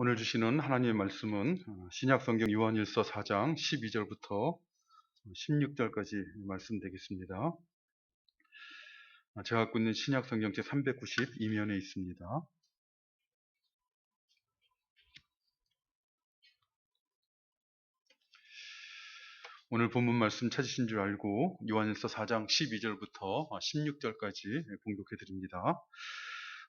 오늘 주시는 하나님의 말씀은 어, 신약성경 요한일서 4장 12절부터 16절까지 말씀 되겠습니다. 아, 제가 갖고 있는 신약성경 제 390 이면에 있습니다. 오늘 본문 말씀 찾으신 줄 알고 요한일서 4장 12절부터 16절까지 봉독해 드립니다.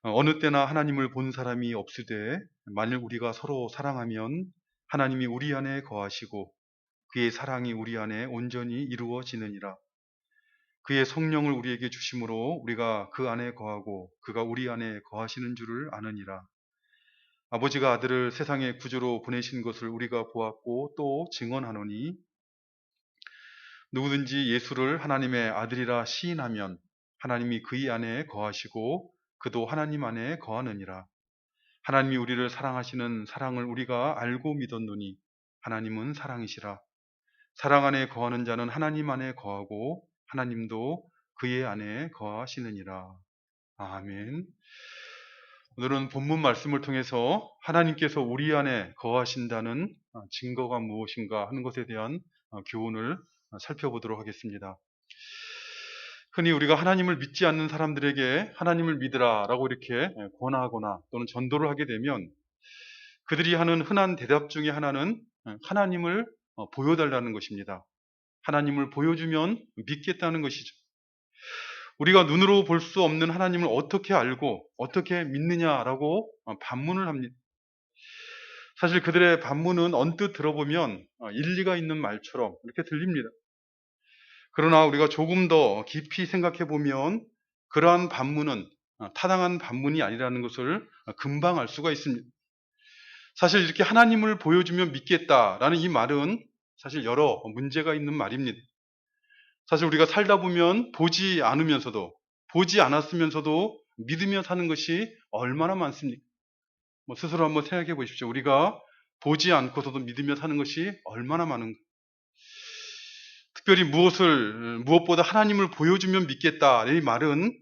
어, 어느 때나 하나님을 본 사람이 없으되 만일 우리가 서로 사랑하면 하나님이 우리 안에 거하시고 그의 사랑이 우리 안에 온전히 이루어지느니라. 그의 성령을 우리에게 주심으로 우리가 그 안에 거하고 그가 우리 안에 거하시는 줄을 아느니라. 아버지가 아들을 세상의 구주로 보내신 것을 우리가 보았고 또 증언하노니 누구든지 예수를 하나님의 아들이라 시인하면 하나님이 그의 안에 거하시고 그도 하나님 안에 거하느니라. 하나님이 우리를 사랑하시는 사랑을 우리가 알고 믿었노니 하나님은 사랑이시라. 사랑 안에 거하는 자는 하나님 안에 거하고 하나님도 그의 안에 거하시느니라. 아멘. 오늘은 본문 말씀을 통해서 하나님께서 우리 안에 거하신다는 증거가 무엇인가 하는 것에 대한 교훈을 살펴보도록 하겠습니다. 흔히 우리가 하나님을 믿지 않는 사람들에게 하나님을 믿으라 라고 이렇게 권하거나 또는 전도를 하게 되면 그들이 하는 흔한 대답 중에 하나는 하나님을 보여달라는 것입니다. 하나님을 보여주면 믿겠다는 것이죠. 우리가 눈으로 볼 수 없는 하나님을 어떻게 알고 어떻게 믿느냐라고 반문을 합니다. 사실 그들의 반문은 언뜻 들어보면 일리가 있는 말처럼 이렇게 들립니다. 그러나 우리가 조금 더 깊이 생각해 보면 그러한 반문은 어, 타당한 반문이 아니라는 것을 금방 알 수가 있습니다. 사실 이렇게 하나님을 보여주면 믿겠다라는 이 말은 사실 여러 문제가 있는 말입니다. 사실 우리가 살다 보면 보지 않으면서도 보지 않았으면서도 믿으며 사는 것이 얼마나 많습니까? 뭐 스스로 한번 생각해 보십시오. 우리가 보지 않고서도 믿으며 사는 것이 얼마나 많은가? 특별히 무엇을 무엇보다 하나님을 보여주면 믿겠다 이 말은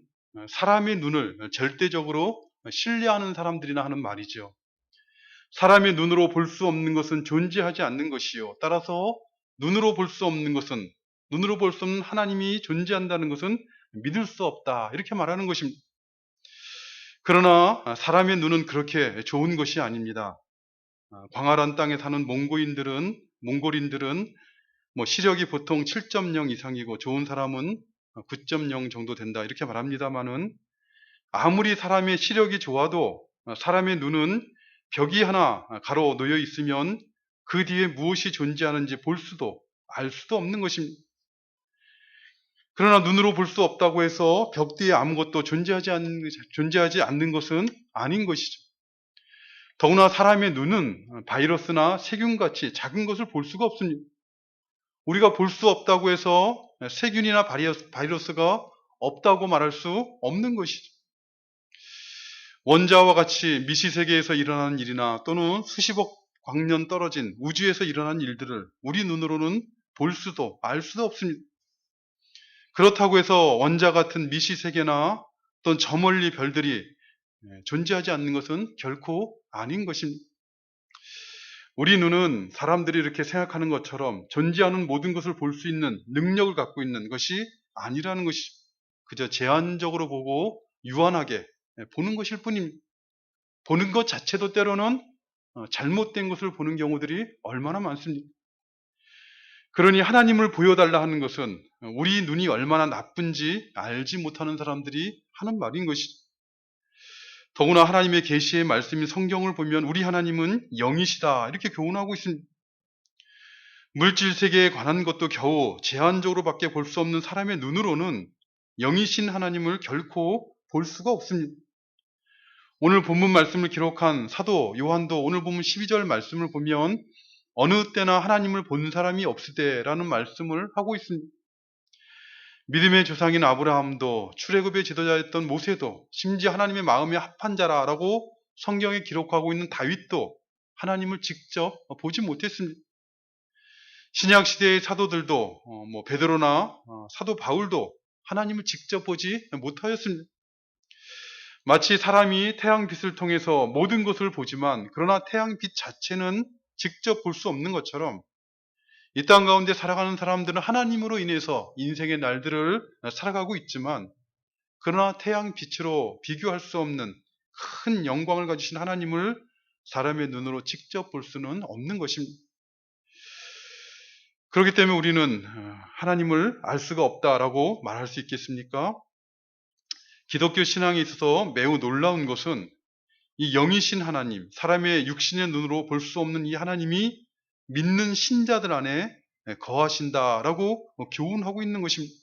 사람의 눈을 절대적으로 신뢰하는 사람들이나 하는 말이죠. 사람의 눈으로 볼 수 없는 것은 존재하지 않는 것이요. 따라서 눈으로 볼 수 없는 것은 눈으로 볼 수 없는 하나님이 존재한다는 것은 믿을 수 없다. 이렇게 말하는 것입니다. 그러나 사람의 눈은 그렇게 좋은 것이 아닙니다. 광활한 땅에 사는 몽고인들은 몽골인들은 뭐 시력이 보통 7.0 이상이고 좋은 사람은 9.0 정도 된다 이렇게 말합니다만은 아무리 사람의 시력이 좋아도 사람의 눈은 벽이 하나 가로 놓여 있으면 그 뒤에 무엇이 존재하는지 볼 수도 알 수도 없는 것입니다. 그러나 눈으로 볼 수 없다고 해서 벽 뒤에 아무것도 존재하지 않는, 존재하지 않는 것은 아닌 것이죠. 더구나 사람의 눈은 바이러스나 세균같이 작은 것을 볼 수가 없습니다. 우리가 볼 수 없다고 해서 세균이나 바이러스가 없다고 말할 수 없는 것이죠. 원자와 같이 미시세계에서 일어나는 일이나 또는 수십억 광년 떨어진 우주에서 일어난 일들을 우리 눈으로는 볼 수도 알 수도 없습니다. 그렇다고 해서 원자 같은 미시세계나 또는 저 멀리 별들이 존재하지 않는 것은 결코 아닌 것입니다. 우리 눈은 사람들이 이렇게 생각하는 것처럼 존재하는 모든 것을 볼 수 있는 능력을 갖고 있는 것이 아니라는 것이 그저 제한적으로 보고 유한하게 보는 것일 뿐입니다. 보는 것 자체도 때로는 어, 잘못된 것을 보는 경우들이 얼마나 많습니다. 그러니 하나님을 보여달라 하는 것은 우리 눈이 얼마나 나쁜지 알지 못하는 사람들이 하는 말인 것이죠. 더구나 하나님의 계시의 말씀인 성경을 보면 우리 하나님은 영이시다 이렇게 교훈하고 있습니다. 물질 세계에 관한 것도 겨우 제한적으로밖에 볼 수 없는 사람의 눈으로는 영이신 하나님을 결코 볼 수가 없습니다. 오늘 본문 말씀을 기록한 사도 요한도 오늘 본문 12절 말씀을 보면 어느 때나 하나님을 본 사람이 없을 때라는 말씀을 하고 있습니다. 믿음의 조상인 아브라함도 출애굽의 지도자였던 모세도 심지어 하나님의 마음에 합한 자라라고 성경에 기록하고 있는 다윗도 하나님을 직접 보지 못했습니다. 신약 시대의 사도들도 어, 뭐 베드로나 어, 사도 바울도 하나님을 직접 보지 못하였습니다. 마치 사람이 태양빛을 통해서 모든 것을 보지만 그러나 태양빛 자체는 직접 볼 수 없는 것처럼 이 땅 가운데 살아가는 사람들은 하나님으로 인해서 인생의 날들을 살아가고 있지만 그러나 태양 빛으로 비교할 수 없는 큰 영광을 가지신 하나님을 사람의 눈으로 직접 볼 수는 없는 것입니다. 그렇기 때문에 우리는 하나님을 알 수가 없다라고 말할 수 있겠습니까? 기독교 신앙에 있어서 매우 놀라운 것은 이 영이신 하나님, 사람의 육신의 눈으로 볼 수 없는 이 하나님이 믿는 신자들 안에 거하신다라고 교훈하고 있는 것입니다.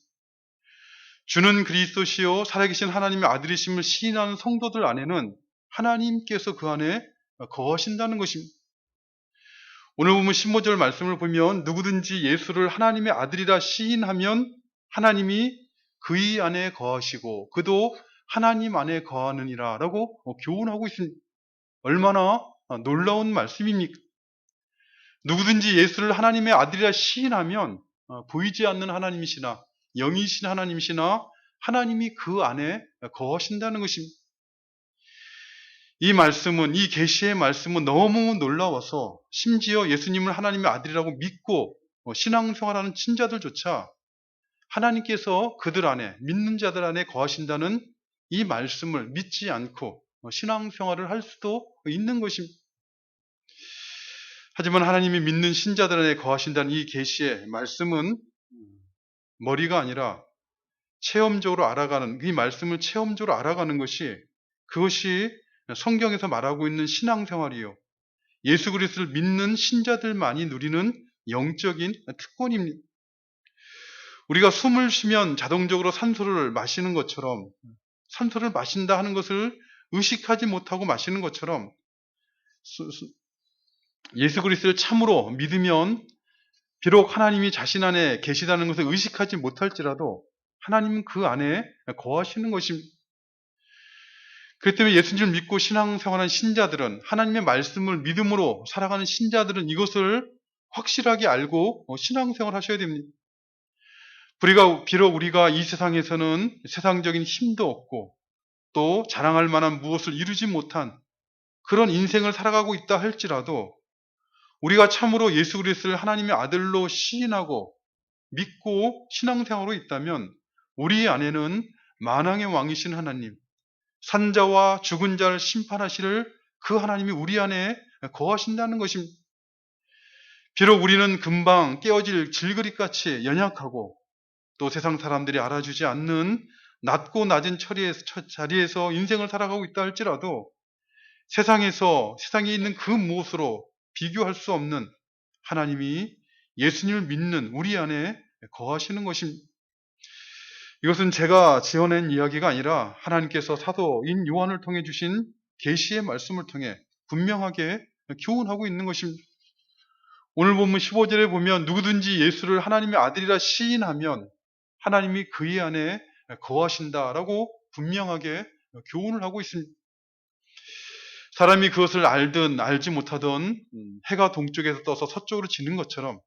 주는 그리스도시요 살아계신 하나님의 아들이심을 시인하는 성도들 안에는 하나님께서 그 안에 거하신다는 것입니다. 오늘 보면 15절 말씀을 보면 누구든지 예수를 하나님의 아들이라 시인하면 하나님이 그의 안에 거하시고 그도 하나님 안에 거하느니라 라고 교훈하고 있습니다. 얼마나 놀라운 말씀입니까? 누구든지 예수를 하나님의 아들이라 시인하면 보이지 않는 하나님이시나 영이신 하나님이시나 하나님이 그 안에 거하신다는 것입니다. 이 말씀은 이 계시의 말씀은 너무 놀라워서 심지어 예수님을 하나님의 아들이라고 믿고 신앙생활하는 친자들조차 하나님께서 그들 안에 믿는 자들 안에 거하신다는 이 말씀을 믿지 않고 신앙생활을 할 수도 있는 것입니다. 하지만 하나님이 믿는 신자들 안에 거하신다는 이 계시의 말씀은 머리가 아니라 체험적으로 알아가는 이 말씀을 체험적으로 알아가는 것이 그것이 성경에서 말하고 있는 신앙생활이요. 예수 그리스도를 믿는 신자들만이 누리는 영적인 특권입니다. 우리가 숨을 쉬면 자동적으로 산소를 마시는 것처럼 산소를 마신다 하는 것을 의식하지 못하고 마시는 것처럼 예수 그리스도를 참으로 믿으면 비록 하나님이 자신 안에 계시다는 것을 의식하지 못할지라도 하나님은 그 안에 거하시는 것입니다. 그렇기 때문에 예수님을 믿고 신앙생활한 신자들은 하나님의 말씀을 믿음으로 살아가는 신자들은 이것을 확실하게 알고 신앙생활 하셔야 됩니다. 우리가 비록 우리가 이 세상에서는 세상적인 힘도 없고 또 자랑할 만한 무엇을 이루지 못한 그런 인생을 살아가고 있다 할지라도 우리가 참으로 예수 그리스도를 하나님의 아들로 시인하고 믿고 신앙생활로 있다면 우리 안에는 만왕의 왕이신 하나님, 산자와 죽은 자를 심판하실 그 하나님이 우리 안에 거하신다는 것입니다. 비록 우리는 금방 깨어질 질그릇같이 연약하고 또 세상 사람들이 알아주지 않는 낮고 낮은 자리에서 인생을 살아가고 있다 할지라도 세상에서 세상에 있는 그 무엇으로 비교할 수 없는 하나님이 예수님을 믿는 우리 안에 거하시는 것입니다. 이것은 제가 지어낸 이야기가 아니라 하나님께서 사도인 요한을 통해 주신 계시의 말씀을 통해 분명하게 교훈하고 있는 것입니다. 오늘 본문 15절에 보면 누구든지 예수를 하나님의 아들이라 시인하면 하나님이 그의 안에 거하신다라고 분명하게 교훈을 하고 있습니다. 사람이 그것을 알든 알지 못하든 음, 해가 동쪽에서 떠서 서쪽으로 지는 것처럼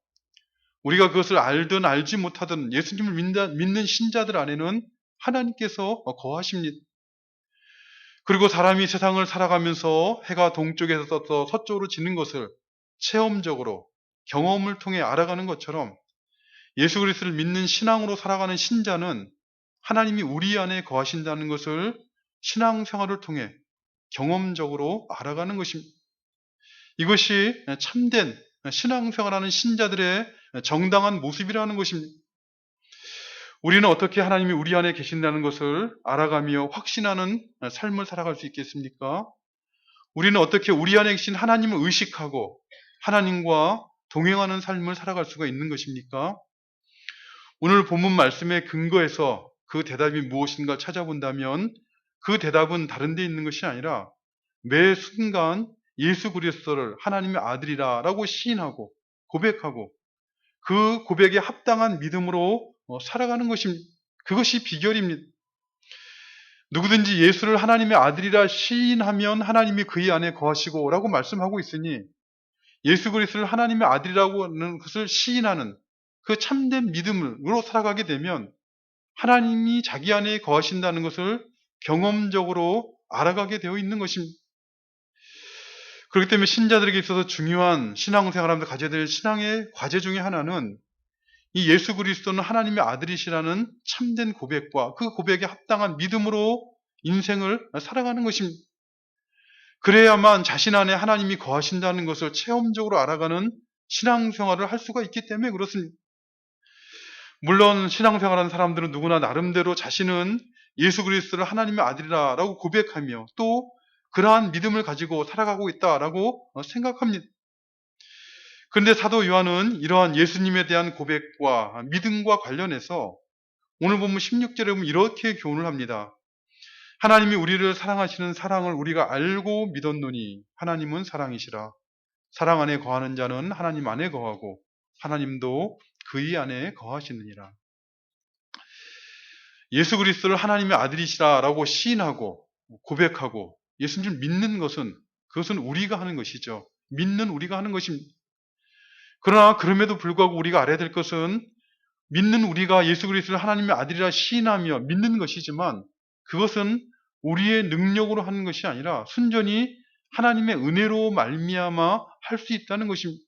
우리가 그것을 알든 알지 못하든 예수님을 믿는 신자들 안에는 하나님께서 거하십니다. 그리고 사람이 세상을 살아가면서 해가 동쪽에서 떠서 서쪽으로 지는 것을 체험적으로 경험을 통해 알아가는 것처럼 예수 그리스도를 믿는 신앙으로 살아가는 신자는 하나님이 우리 안에 거하신다는 것을 신앙생활을 통해 경험적으로 알아가는 것입니다. 이것이 참된 신앙생활하는 신자들의 정당한 모습이라는 것입니다. 우리는 어떻게 하나님이 우리 안에 계신다는 것을 알아가며 확신하는 삶을 살아갈 수 있겠습니까? 우리는 어떻게 우리 안에 계신 하나님을 의식하고 하나님과 동행하는 삶을 살아갈 수가 있는 것입니까? 오늘 본문 말씀의 근거에서 그 대답이 무엇인가 찾아본다면 그 대답은 다른 데 있는 것이 아니라 매 순간 예수 그리스도를 하나님의 아들이라라고 시인하고 고백하고 그 고백에 합당한 믿음으로 어, 살아가는 것입니다. 그것이 비결입니다. 누구든지 예수를 하나님의 아들이라 시인하면 하나님이 그의 안에 거하시고 라고 말씀하고 있으니 예수 그리스도를 하나님의 아들이라고 하는 것을 시인하는 그 참된 믿음으로 살아가게 되면 하나님이 자기 안에 거하신다는 것을 경험적으로 알아가게 되어 있는 것입니다. 그렇기 때문에 신자들에게 있어서 중요한 신앙생활 하면서 가져야 될 신앙의 과제 중에 하나는 이 예수 그리스도는 하나님의 아들이시라는 참된 고백과 그 고백에 합당한 믿음으로 인생을 살아가는 것입니다. 그래야만 자신 안에 하나님이 거하신다는 것을 체험적으로 알아가는 신앙생활을 할 수가 있기 때문에 그렇습니다. 물론 신앙생활하는 사람들은 누구나 나름대로 자신은 예수 그리스도를 하나님의 아들이라고 고백하며 또 그러한 믿음을 가지고 살아가고 있다라고 생각합니다. 그런데 사도 요한은 이러한 예수님에 대한 고백과 믿음과 관련해서 오늘 보면 16절에 보면 이렇게 교훈을 합니다. 하나님이 우리를 사랑하시는 사랑을 우리가 알고 믿었노니 하나님은 사랑이시라. 사랑 안에 거하는 자는 하나님 안에 거하고 하나님도 그의 안에 거하시느니라. 예수 그리스도를 하나님의 아들이시라라고 시인하고 고백하고 예수님을 믿는 것은 그것은 우리가 하는 것이죠. 믿는 우리가 하는 것입니다. 그러나 그럼에도 불구하고 우리가 알아야 될 것은 믿는 우리가 예수 그리스도를 하나님의 아들이라 시인하며 믿는 것이지만 그것은 우리의 능력으로 하는 것이 아니라 순전히 하나님의 은혜로 말미암아 할 수 있다는 것입니다.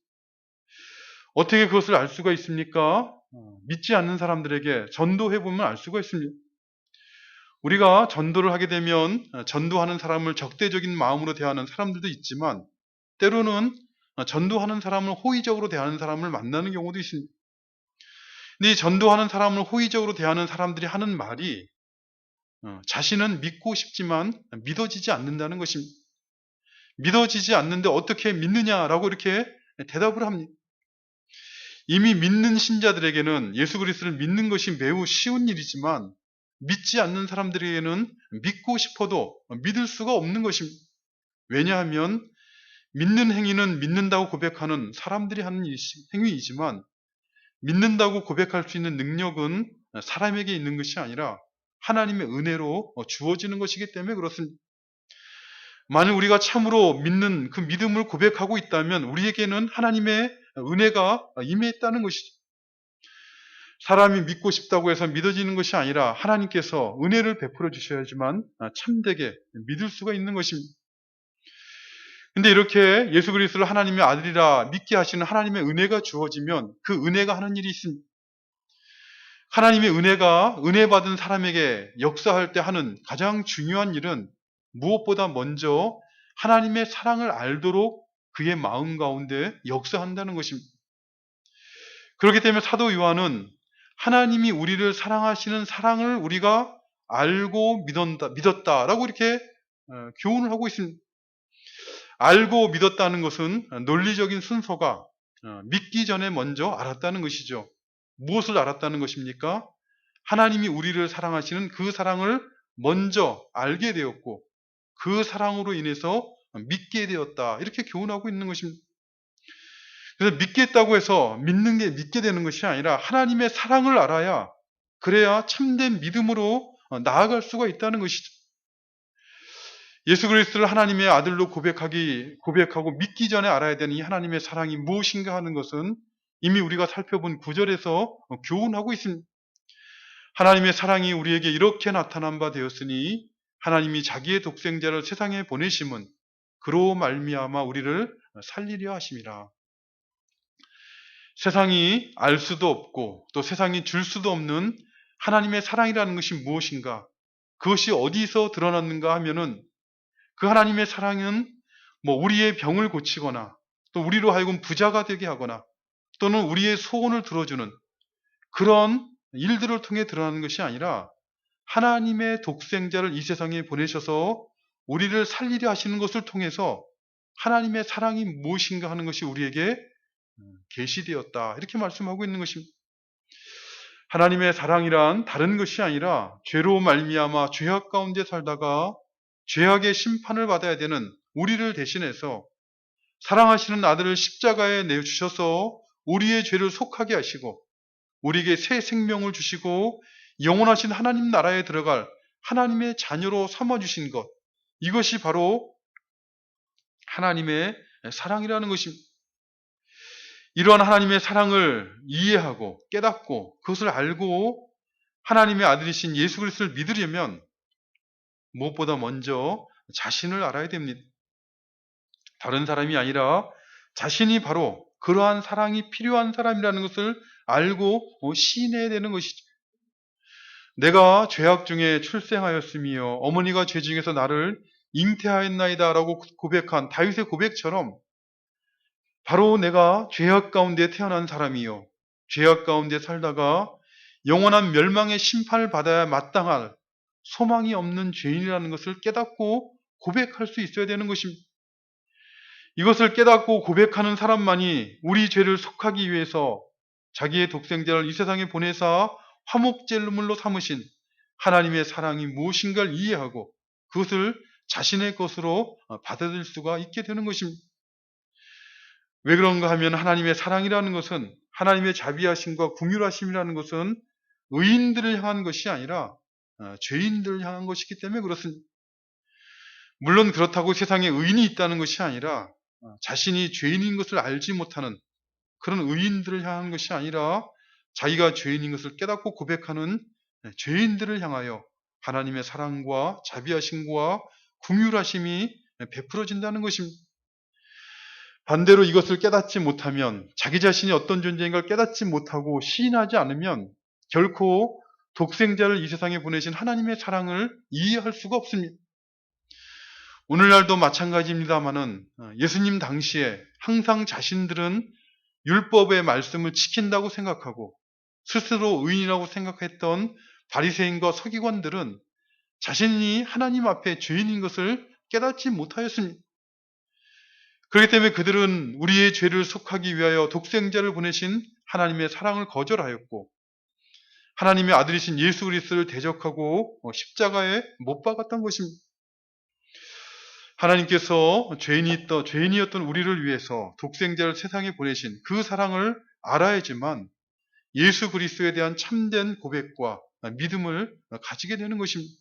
어떻게 그것을 알 수가 있습니까? 믿지 않는 사람들에게 전도해 보면 알 수가 있습니다. 우리가 전도를 하게 되면 전도하는 사람을 적대적인 마음으로 대하는 사람들도 있지만 때로는 전도하는 사람을 호의적으로 대하는 사람을 만나는 경우도 있습니다. 근데 이 전도하는 사람을 호의적으로 대하는 사람들이 하는 말이 자신은 믿고 싶지만 믿어지지 않는다는 것입니다. 믿어지지 않는데 어떻게 믿느냐라고 이렇게 대답을 합니다. 이미 믿는 신자들에게는 예수 그리스도를 믿는 것이 매우 쉬운 일이지만 믿지 않는 사람들에게는 믿고 싶어도 믿을 수가 없는 것입니다. 왜냐하면 믿는 행위는 믿는다고 고백하는 사람들이 하는 행위이지만 믿는다고 고백할 수 있는 능력은 사람에게 있는 것이 아니라 하나님의 은혜로 주어지는 것이기 때문에 그렇습니다. 만일 우리가 참으로 믿는 그 믿음을 고백하고 있다면 우리에게는 하나님의 은혜가 임해있다는 것이죠. 사람이 믿고 싶다고 해서 믿어지는 것이 아니라 하나님께서 은혜를 베풀어 주셔야지만 참되게 믿을 수가 있는 것입니다. 근데 이렇게 예수 그리스도를 하나님의 아들이라 믿게 하시는 하나님의 은혜가 주어지면 그 은혜가 하는 일이 있습니다. 하나님의 은혜가 은혜 받은 사람에게 역사할 때 하는 가장 중요한 일은 무엇보다 먼저 하나님의 사랑을 알도록 그의 마음 가운데 역사한다는 것입니다. 그렇기 때문에 사도 요한은 하나님이 우리를 사랑하시는 사랑을 우리가 알고 믿었다, 믿었다라고 이렇게 어, 교훈을 하고 있습니다. 알고 믿었다는 것은 논리적인 순서가 어, 믿기 전에 먼저 알았다는 것이죠. 무엇을 알았다는 것입니까? 하나님이 우리를 사랑하시는 그 사랑을 먼저 알게 되었고 그 사랑으로 인해서 믿게 되었다. 이렇게 교훈하고 있는 것입니다. 그래서 믿겠다고 해서 믿는 게 믿게 되는 것이 아니라 하나님의 사랑을 알아야 그래야 참된 믿음으로 나아갈 수가 있다는 것이죠. 예수 그리스도를 하나님의 아들로 고백하기 고백하고 믿기 전에 알아야 되는 이 하나님의 사랑이 무엇인가 하는 것은 이미 우리가 살펴본 구절에서 교훈하고 있습니다. 하나님의 사랑이 우리에게 이렇게 나타난 바 되었으니 하나님이 자기의 독생자를 세상에 보내심은 그로 말미암아 우리를 살리려 하심이라. 세상이 알 수도 없고 또 세상이 줄 수도 없는 하나님의 사랑이라는 것이 무엇인가? 그것이 어디서 드러났는가 하면은 그 하나님의 사랑은 뭐 우리의 병을 고치거나 또 우리로 하여금 부자가 되게 하거나 또는 우리의 소원을 들어주는 그런 일들을 통해 드러나는 것이 아니라 하나님의 독생자를 이 세상에 보내셔서 우리를 살리려 하시는 것을 통해서 하나님의 사랑이 무엇인가 하는 것이 우리에게 계시되었다. 이렇게 말씀하고 있는 것입니다. 하나님의 사랑이란 다른 것이 아니라 죄로 말미암아 죄악 가운데 살다가 죄악의 심판을 받아야 되는 우리를 대신해서 사랑하시는 아들을 십자가에 내주셔서 우리의 죄를 속하게 하시고 우리에게 새 생명을 주시고 영원하신 하나님 나라에 들어갈 하나님의 자녀로 삼아주신 것 이것이 바로 하나님의 사랑이라는 것입니다. 이러한 하나님의 사랑을 이해하고 깨닫고 그것을 알고 하나님의 아들이신 예수 그리스도를 믿으려면 무엇보다 먼저 자신을 알아야 됩니다. 다른 사람이 아니라 자신이 바로 그러한 사랑이 필요한 사람이라는 것을 알고 어, 시인해야 되는 것이죠. 내가 죄악 중에 출생하였으며 어머니가 죄 중에서 나를 잉태하였나이다라고 고백한 다윗의 고백처럼 바로 내가 죄악 가운데 태어난 사람이요 죄악 가운데 살다가 영원한 멸망의 심판을 받아야 마땅할 소망이 없는 죄인이라는 것을 깨닫고 고백할 수 있어야 되는 것입니다. 이것을 깨닫고 고백하는 사람만이 우리 죄를 속하기 위해서 자기의 독생자를 이 세상에 보내사 화목제물로 삼으신 하나님의 사랑이 무엇인가를 이해하고 그것을 자신의 것으로 받아들일 수가 있게 되는 것입니다. 왜 그런가 하면 하나님의 사랑이라는 것은 하나님의 자비하심과 궁휼하심이라는 것은 의인들을 향한 것이 아니라 어, 죄인들을 향한 것이기 때문에 그렇습니다. 물론 그렇다고 세상에 의인이 있다는 것이 아니라 어, 자신이 죄인인 것을 알지 못하는 그런 의인들을 향한 것이 아니라 자기가 죄인인 것을 깨닫고 고백하는 네, 죄인들을 향하여 하나님의 사랑과 자비하심과 궁휼하심이 베풀어진다는 것입니다. 반대로 이것을 깨닫지 못하면 자기 자신이 어떤 존재인가를 깨닫지 못하고 시인하지 않으면 결코 독생자를 이 세상에 보내신 하나님의 사랑을 이해할 수가 없습니다. 오늘날도 마찬가지입니다만은 어, 예수님 당시에 항상 자신들은 율법의 말씀을 지킨다고 생각하고 스스로 의인이라고 생각했던 바리새인과 서기관들은 자신이 하나님 앞에 죄인인 것을 깨닫지 못하였습니다. 그렇기 때문에 그들은 우리의 죄를 속하기 위하여 독생자를 보내신 하나님의 사랑을 거절하였고 하나님의 아들이신 예수 그리스도를 대적하고 십자가에 못 박았던 것입니다. 하나님께서 죄인이었던, 죄인이었던 우리를 위해서 독생자를 세상에 보내신 그 사랑을 알아야지만 예수 그리스도에 대한 참된 고백과 믿음을 가지게 되는 것입니다.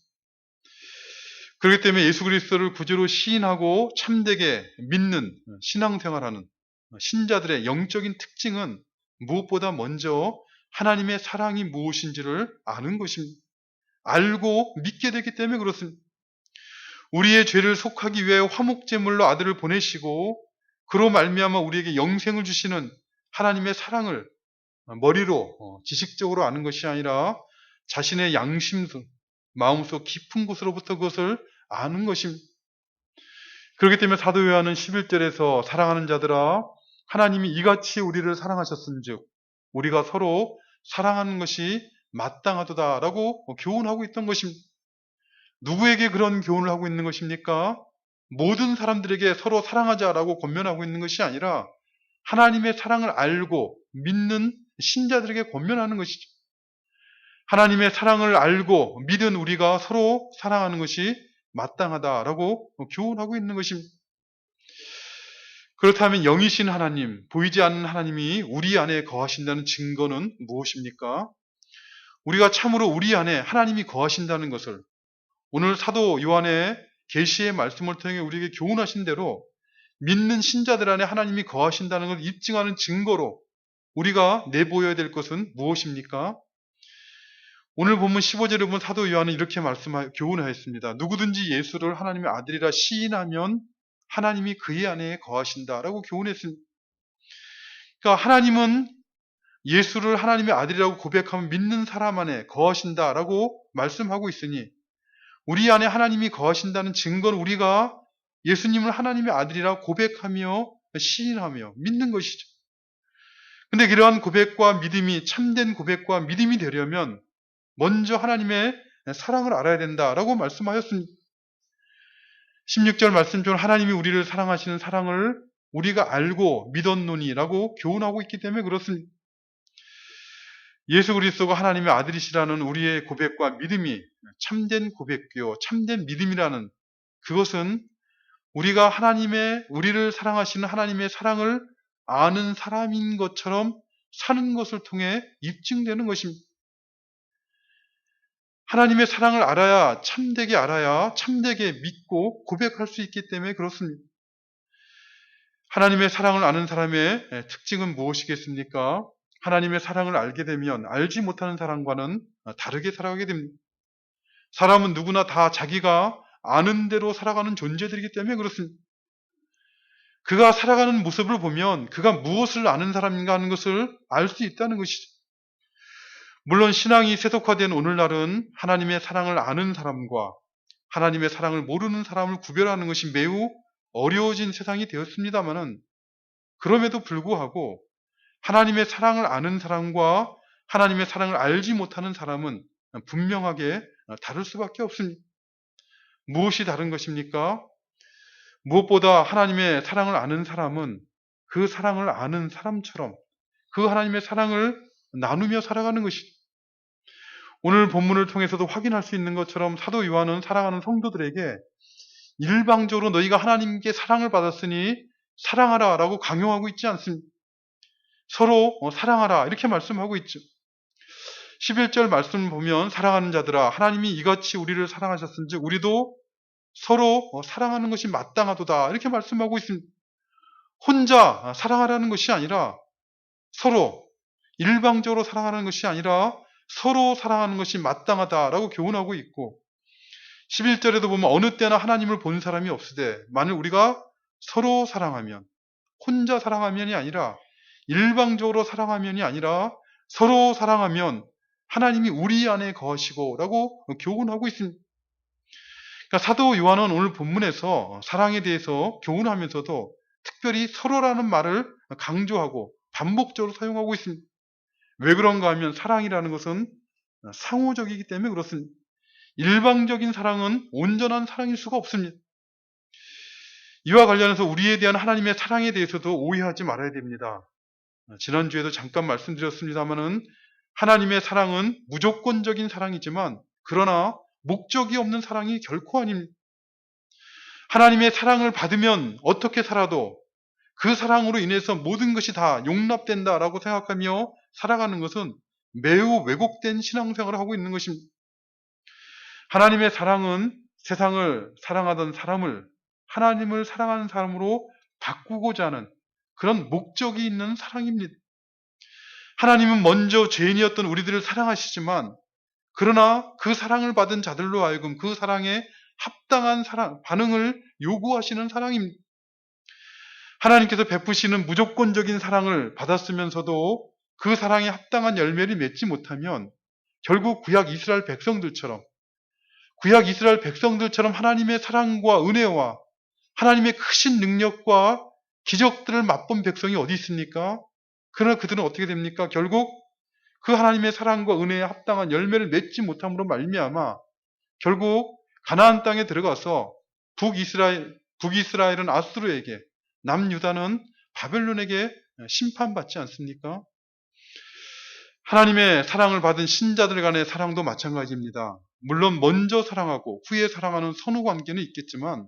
그렇기 때문에 예수 그리스도를 구주로 시인하고 참되게 믿는 신앙생활하는 신자들의 영적인 특징은 무엇보다 먼저 하나님의 사랑이 무엇인지를 아는 것입니다. 알고 믿게 되기 때문에 그렇습니다. 우리의 죄를 속하기 위해 화목제물로 아들을 보내시고 그로 말미암아 우리에게 영생을 주시는 하나님의 사랑을 머리로 어, 지식적으로 아는 것이 아니라 자신의 양심 마음속 깊은 곳으로부터 그것을 아는 것입니다. 그렇기 때문에 사도 요한은 11절에서 사랑하는 자들아 하나님이 이같이 우리를 사랑하셨은즉 우리가 서로 사랑하는 것이 마땅하도다라고 교훈하고 있던 것입니다. 누구에게 그런 교훈을 하고 있는 것입니까? 모든 사람들에게 서로 사랑하자라고 권면하고 있는 것이 아니라 하나님의 사랑을 알고 믿는 신자들에게 권면하는 것이죠. 하나님의 사랑을 알고 믿은 우리가 서로 사랑하는 것이 마땅하다라고 교훈하고 있는 것입니다. 그렇다면 영이신 하나님, 보이지 않는 하나님이 우리 안에 거하신다는 증거는 무엇입니까? 우리가 참으로 우리 안에 하나님이 거하신다는 것을 오늘 사도 요한의 계시의 말씀을 통해 우리에게 교훈하신 대로 믿는 신자들 안에 하나님이 거하신다는 걸 입증하는 증거로 우리가 내보여야 될 것은 무엇입니까? 오늘 본문 15절에 보면 사도 요한은 이렇게 말씀하 교훈하였습니다. 누구든지 예수를 하나님의 아들이라 시인하면 하나님이 그의 안에 거하신다라고 교훈했습니다. 그러니까 하나님은 예수를 하나님의 아들이라고 고백하면 믿는 사람 안에 거하신다라고 말씀하고 있으니 우리 안에 하나님이 거하신다는 증거는 우리가 예수님을 하나님의 아들이라고 고백하며 시인하며 믿는 것이죠. 근데 이러한 고백과 믿음이 참된 고백과 믿음이 되려면 먼저 하나님의 사랑을 알아야 된다라고 말씀하였습니다. 16절 말씀 중 하나님이 우리를 사랑하시는 사랑을 우리가 알고 믿었노니라고 교훈하고 있기 때문에 그렇습니다. 예수 그리스도가 하나님의 아들이시라는 우리의 고백과 믿음이 참된 고백이요 참된 믿음이라는 그것은 우리가 하나님의 우리를 사랑하시는 하나님의 사랑을 아는 사람인 것처럼 사는 것을 통해 입증되는 것입니다. 하나님의 사랑을 알아야 참되게 알아야 참되게 믿고 고백할 수 있기 때문에 그렇습니다. 하나님의 사랑을 아는 사람의 특징은 무엇이겠습니까? 하나님의 사랑을 알게 되면 알지 못하는 사람과는 다르게 살아가게 됩니다. 사람은 누구나 다 자기가 아는 대로 살아가는 존재들이기 때문에 그렇습니다. 그가 살아가는 모습을 보면 그가 무엇을 아는 사람인가 하는 것을 알 수 있다는 것이죠. 물론 신앙이 세속화된 오늘날은 하나님의 사랑을 아는 사람과 하나님의 사랑을 모르는 사람을 구별하는 것이 매우 어려워진 세상이 되었습니다만은 그럼에도 불구하고 하나님의 사랑을 아는 사람과 하나님의 사랑을 알지 못하는 사람은 분명하게 다를 수밖에 없습니다. 무엇이 다른 것입니까? 무엇보다 하나님의 사랑을 아는 사람은 그 사랑을 아는 사람처럼 그 하나님의 사랑을 나누며 살아가는 것이 오늘 본문을 통해서도 확인할 수 있는 것처럼 사도 요한은 사랑하는 성도들에게 일방적으로 너희가 하나님께 사랑을 받았으니 사랑하라 라고 강요하고 있지 않습니다. 서로 어, 사랑하라 이렇게 말씀하고 있죠. 11절 말씀 보면 사랑하는 자들아 하나님이 이같이 우리를 사랑하셨은즉 우리도 서로 어, 사랑하는 것이 마땅하도다 이렇게 말씀하고 있습니다. 혼자 사랑하라는 것이 아니라 서로 일방적으로 사랑하는 것이 아니라 서로 사랑하는 것이 마땅하다라고 교훈하고 있고 11절에도 보면 어느 때나 하나님을 본 사람이 없으되 만일 우리가 서로 사랑하면 혼자 사랑하면이 아니라 일방적으로 사랑하면이 아니라 서로 사랑하면 하나님이 우리 안에 거하시고 라고 교훈하고 있습니다. 그러니까 사도 요한은 오늘 본문에서 사랑에 대해서 교훈하면서도 특별히 서로라는 말을 강조하고 반복적으로 사용하고 있습니다. 왜 그런가 하면 사랑이라는 것은 상호적이기 때문에 그렇습니다. 일방적인 사랑은 온전한 사랑일 수가 없습니다. 이와 관련해서 우리에 대한 하나님의 사랑에 대해서도 오해하지 말아야 됩니다. 지난주에도 잠깐 말씀드렸습니다만은 하나님의 사랑은 무조건적인 사랑이지만 그러나 목적이 없는 사랑이 결코 아닙니다. 하나님의 사랑을 받으면 어떻게 살아도 그 사랑으로 인해서 모든 것이 다 용납된다라고 생각하며 살아가는 것은 매우 왜곡된 신앙생활을 하고 있는 것입니다. 하나님의 사랑은 세상을 사랑하던 사람을 하나님을 사랑하는 사람으로 바꾸고자 하는 그런 목적이 있는 사랑입니다. 하나님은 먼저 죄인이었던 우리들을 사랑하시지만 그러나 그 사랑을 받은 자들로 하여금 그 사랑에 합당한 사랑, 반응을 요구하시는 사랑입니다. 하나님께서 베푸시는 무조건적인 사랑을 받았으면서도 그 사랑에 합당한 열매를 맺지 못하면 결국 구약 이스라엘 백성들처럼 구약 이스라엘 백성들처럼 하나님의 사랑과 은혜와 하나님의 크신 능력과 기적들을 맛본 백성이 어디 있습니까? 그러나 그들은 어떻게 됩니까? 결국 그 하나님의 사랑과 은혜에 합당한 열매를 맺지 못함으로 말미암아 결국 가나안 땅에 들어가서 북이스라엘 북이스라엘은 아수르에게 남유다는 바벨론에게 심판받지 않습니까? 하나님의 사랑을 받은 신자들 간의 사랑도 마찬가지입니다. 물론 먼저 사랑하고 후에 사랑하는 선후 관계는 있겠지만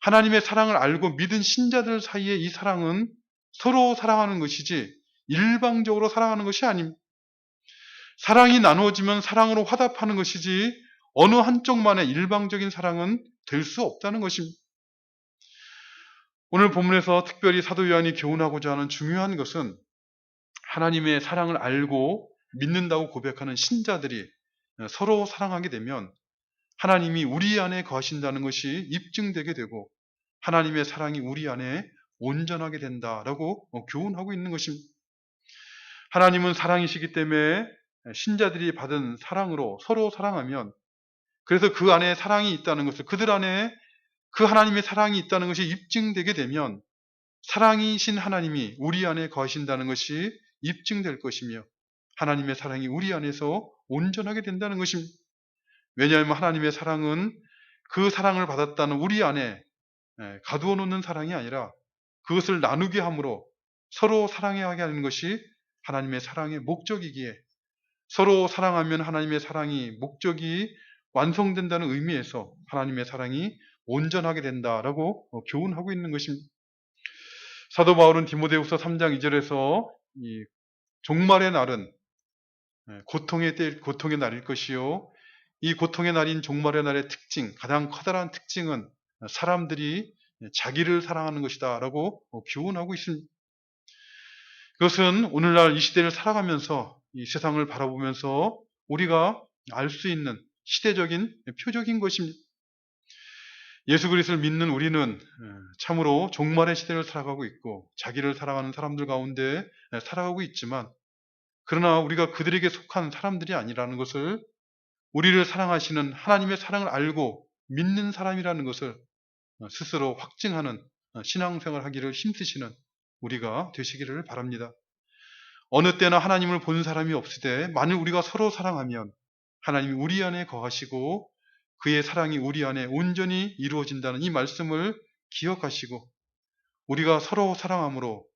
하나님의 사랑을 알고 믿은 신자들 사이의 이 사랑은 서로 사랑하는 것이지 일방적으로 사랑하는 것이 아닙니다. 사랑이 나누어지면 사랑으로 화답하는 것이지 어느 한쪽만의 일방적인 사랑은 될 수 없다는 것입니다. 오늘 본문에서 특별히 사도 요한이 교훈하고자 하는 중요한 것은 하나님의 사랑을 알고 믿는다고 고백하는 신자들이 서로 사랑하게 되면 하나님이 우리 안에 거하신다는 것이 입증되게 되고 하나님의 사랑이 우리 안에 온전하게 된다라고 교훈하고 있는 것입니다. 하나님은 사랑이시기 때문에 신자들이 받은 사랑으로 서로 사랑하면 그래서 그 안에 사랑이 있다는 것을 그들 안에 그 하나님의 사랑이 있다는 것이 입증되게 되면 사랑이신 하나님이 우리 안에 거하신다는 것이 입증될 것이며 하나님의 사랑이 우리 안에서 온전하게 된다는 것입니다. 왜냐하면 하나님의 사랑은 그 사랑을 받았다는 우리 안에 예, 가두어 놓는 사랑이 아니라 그것을 나누게 함으로 서로 사랑하게 하는 것이 하나님의 사랑의 목적이기에 서로 사랑하면 하나님의 사랑이 목적이 완성된다는 의미에서 하나님의 사랑이 온전하게 된다라고 어, 교훈하고 있는 것입니다. 사도 바울은 디모데후서 3장 2절에서 이 종말의 날은 예, 고통의 때 고통의 날일 것이요 이 고통의 날인 종말의 날의 특징 가장 커다란 특징은 사람들이 자기를 사랑하는 것이다라고 어, 교훈하고 있습니다. 그것은 오늘날 이 시대를 살아가면서 이 세상을 바라보면서 우리가 알 수 있는 시대적인 표적인 것입니다. 예수 그리스도를 믿는 우리는 참으로 종말의 시대를 살아가고 있고 자기를 사랑하는 사람들 가운데 살아가고 있지만 그러나 우리가 그들에게 속한 사람들이 아니라는 것을 우리를 사랑하시는 하나님의 사랑을 알고 믿는 사람이라는 것을 스스로 확증하는 신앙생활 하기를 힘쓰시는 우리가 되시기를 바랍니다. 어느 때나 하나님을 본 사람이 없으되 만일 우리가 서로 사랑하면 하나님이 우리 안에 거하시고 그의 사랑이 우리 안에 온전히 이루어진다는 이 말씀을 기억하시고 우리가 서로 사랑함으로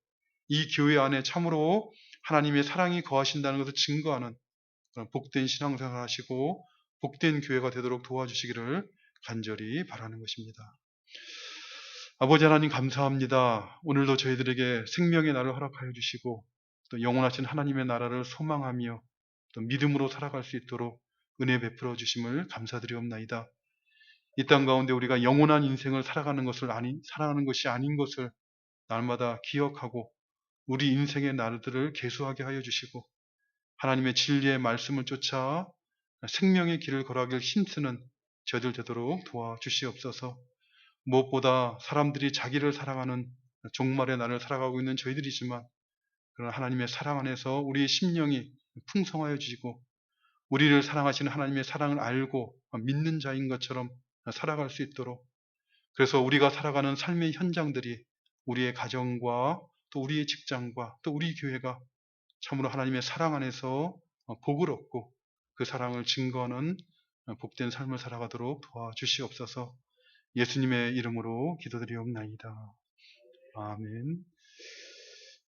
이 교회 안에 참으로 하나님의 사랑이 거하신다는 것을 증거하는 그런 복된 신앙생활 하시고 복된 교회가 되도록 도와주시기를 간절히 바라는 것입니다. 아버지 하나님 감사합니다. 오늘도 저희들에게 생명의 날을 허락하여 주시고 또 영원하신 하나님의 나라를 소망하며 또 믿음으로 살아갈 수 있도록 은혜 베풀어 주심을 감사드리옵나이다. 이 땅 가운데 우리가 영원한 인생을 살아가는 것을 아니 살아가는 것이 아닌 것을 날마다 기억하고 우리 인생의 날들을 개수하게 하여 주시고 하나님의 진리의 말씀을 쫓아 생명의 길을 걸어가길 힘쓰는 저들 되도록 도와주시옵소서. 무엇보다 사람들이 자기를 사랑하는 종말의 날을 살아가고 있는 저희들이지만 그런 하나님의 사랑 안에서 우리의 심령이 풍성하여 지고 우리를 사랑하시는 하나님의 사랑을 알고 믿는 자인 것처럼 살아갈 수 있도록 그래서 우리가 살아가는 삶의 현장들이 우리의 가정과 또 우리의 직장과 또 우리 교회가 참으로 하나님의 사랑 안에서 복을 얻고 그 사랑을 증거하는 복된 삶을 살아가도록 도와주시옵소서 예수님의 이름으로 기도드리옵나이다. 아멘.